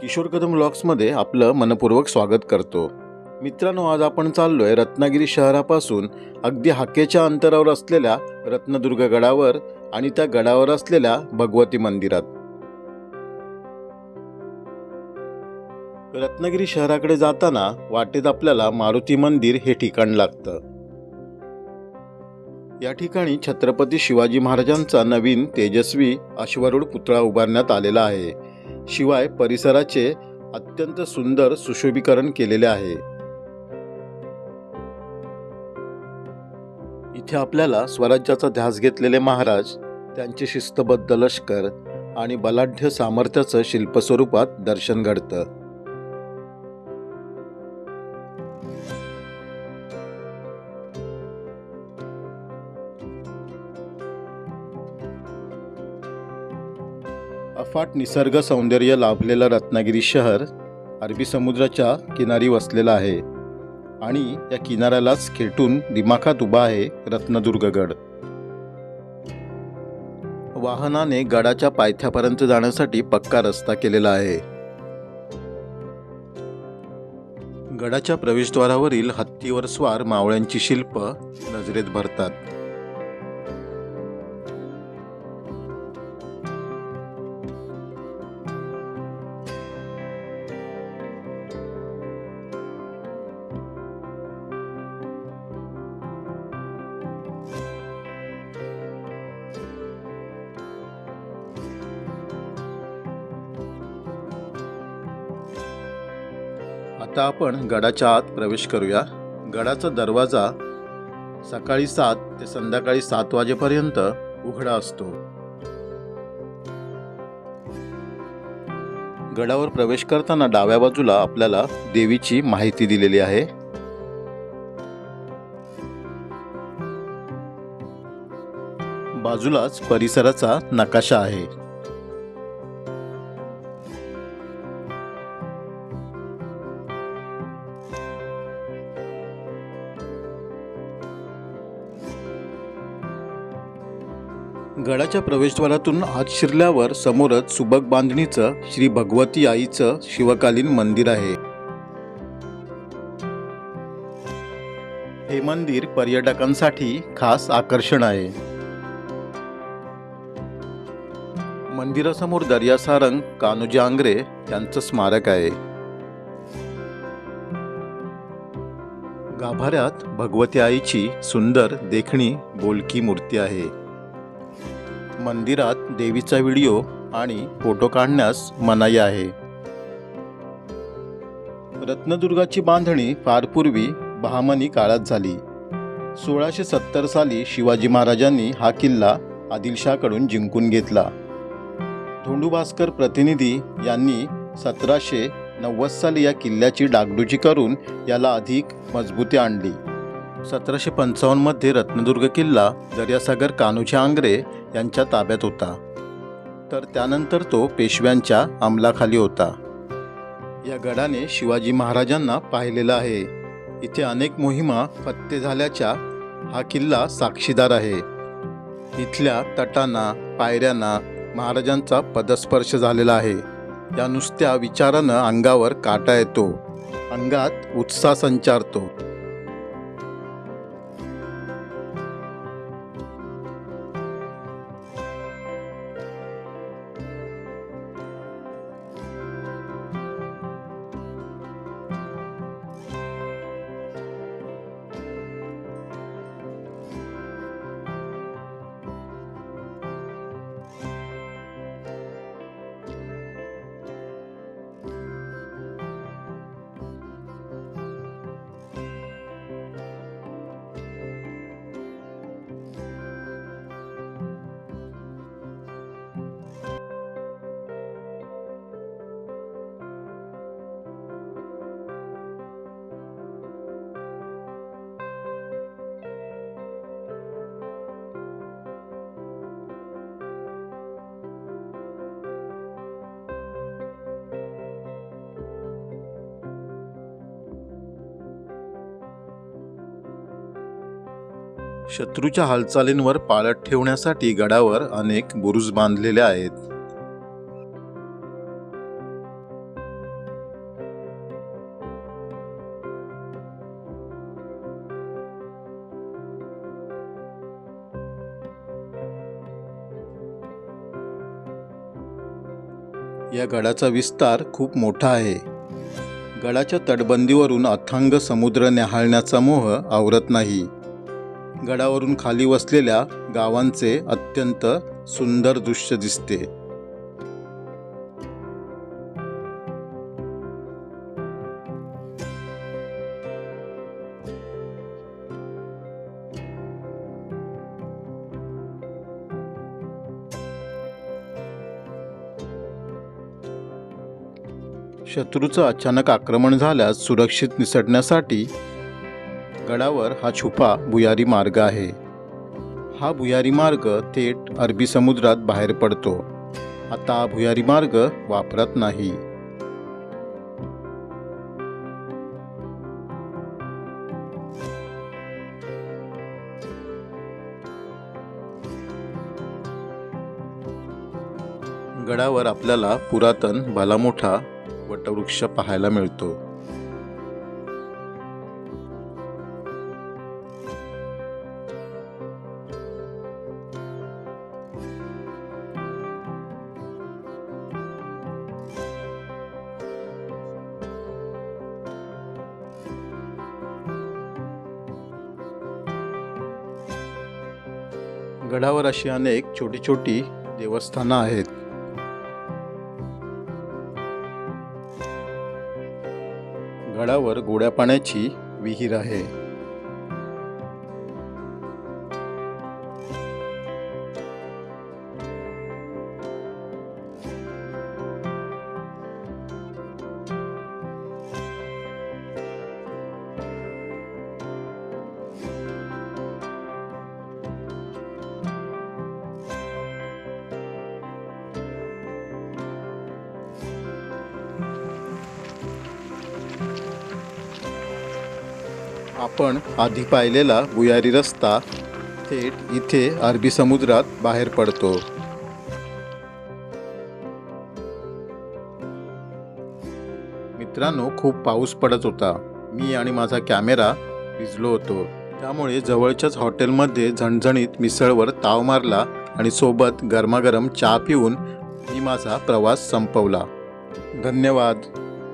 किशोर कदम ब्लॉग्समध्ये आपलं मनपूर्वक स्वागत करतो. मित्रांनो आज आपण चाललोय रत्नागिरी शहरापासून अगदी हाकेच्या अंतरावर असलेल्या रत्नदुर्ग गडावर आणि त्या गडावर असलेल्या भगवती मंदिरात. रत्नागिरी शहराकडे जाताना वाटेत आपल्याला मारुती मंदिर हे ठिकाण लागतं. या ठिकाणी छत्रपती शिवाजी महाराजांचा नवीन तेजस्वी अश्वरूढ पुतळा उभारण्यात आलेला आहे. शिवाय परिसराचे अत्यंत सुंदर सुशोभीकरण केलेले आहे. इथे आपल्याला स्वराज्याचा ध्यास घेतलेले महाराज त्यांचे शिस्तबद्ध लष्कर आणि बलाढ्य सामर्थ्याचं शिल्पस्वरूपात दर्शन घडतं. अफाट निसर्ग सौंदर्य लाभलेलं रत्नागिरी शहर अरबी समुद्राच्या किनारी वसलेलं आहे. आणि या किनाऱ्यालाच खेटून दिमाखात उभा आहे रत्नदुर्गगड. वाहनाने गडाच्या पायथ्यापर्यंत जाण्यासाठी पक्का रस्ता केलेला आहे. गडाच्या प्रवेशद्वारावरील हत्तीवर स्वार मावळ्यांची शिल्प नजरेत भरतात. आता आपण गडाच्या आत प्रवेश करूया. गडाचा दरवाजा सकाळी सात ते संध्याकाळी सात वाजेपर्यंत उघडा असतो. गडावर प्रवेश करताना डाव्या बाजूला आपल्याला देवीची माहिती दिलेली आहे. बाजूलाच परिसराचा नकाशा आहे. गडाच्या प्रवेशद्वारातून आत शिरल्यावर समोरच सुबक बांधणीचं श्री भगवती आईचं शिवकालीन मंदिर आहे. हे मंदिर पर्यटकांसाठी खास आकर्षण आहे. मंदिरासमोर दर्यासारंग कान्होजी आंग्रे यांचं स्मारक आहे. गाभाऱ्यात भगवती आईची सुंदर देखणी बोलकी मूर्ती आहे. मंदिरात देवीचा व्हिडिओ आणि फोटो काढण्यास मनाई आहे. रत्नदुर्गाची बांधणी फार पूर्वी बहामनी काळात झाली. सोळाशे सत्तर साली शिवाजी महाराजांनी हा किल्ला आदिलशाकडून जिंकून घेतला. धोंडू भास्कर प्रतिनिधी यांनी सतराशे नव्वद साली या किल्ल्याची डागडुजी करून याला अधिक मजबूती आणली. सतराशे पंचावन्नमध्ये रत्नदुर्ग किल्ला दर्यासागर कान्होजी आंग्रे यांच्या ताब्यात होता. तर त्यानंतर तो पेशव्यांच्या अंमलाखाली होता. या गडाने शिवाजी महाराजांना पाहिलेला आहे. इथे अनेक मोहिमा फत्ते झाल्याच्या हा किल्ला साक्षीदार आहे. इथल्या तटांना पायऱ्यांना महाराजांचा पदस्पर्श झालेला आहे. या नुसत्या विचारानं अंगावर काटा येतो. अंगात उत्साह संचारतो. शत्रूच्या हालचालींवर पाळत ठेवण्यासाठी गडावर अनेक बुरुज बांधलेले आहेत. या गडाचा विस्तार खूप मोठा आहे. गडाच्या तटबंदीवरून अथांग समुद्र न्याहाळण्याचा मोह आवरत नाही. गडावरून खाली वसलेल्या गावांचे अत्यंत सुंदर दृश्य दिसते. शत्रूचं अचानक आक्रमण झाल्यास सुरक्षित निसटण्यासाठी गडावर हा छुपा भुयारी मार्ग आहे. हा भुयारी मार्ग थेट अरबी समुद्रात बाहेर पडतो. आता भुयारी मार्ग वापरत नाही. गडावर आपल्याला पुरातन भला मोठा वटवृक्ष पाहायला मिळतो. गडावर अशी अनेक छोटी छोटी देवस्थानं आहेत. गडावर गोड्या पाण्याची विहीर आहे. आपण आधी पाहिलेला भुयारी रस्ता थेट इथे अरबी समुद्रात बाहेर पडतो. मित्रांनो खूप पाऊस पडत होता. मी आणि माझा कॅमेरा भिजलो होतो. त्यामुळे जवळच्याच हॉटेलमध्ये झणझणीत मिसळवर ताव मारला आणि सोबत गरमागरम चहा पिऊन मी माझा प्रवास संपवला. धन्यवाद.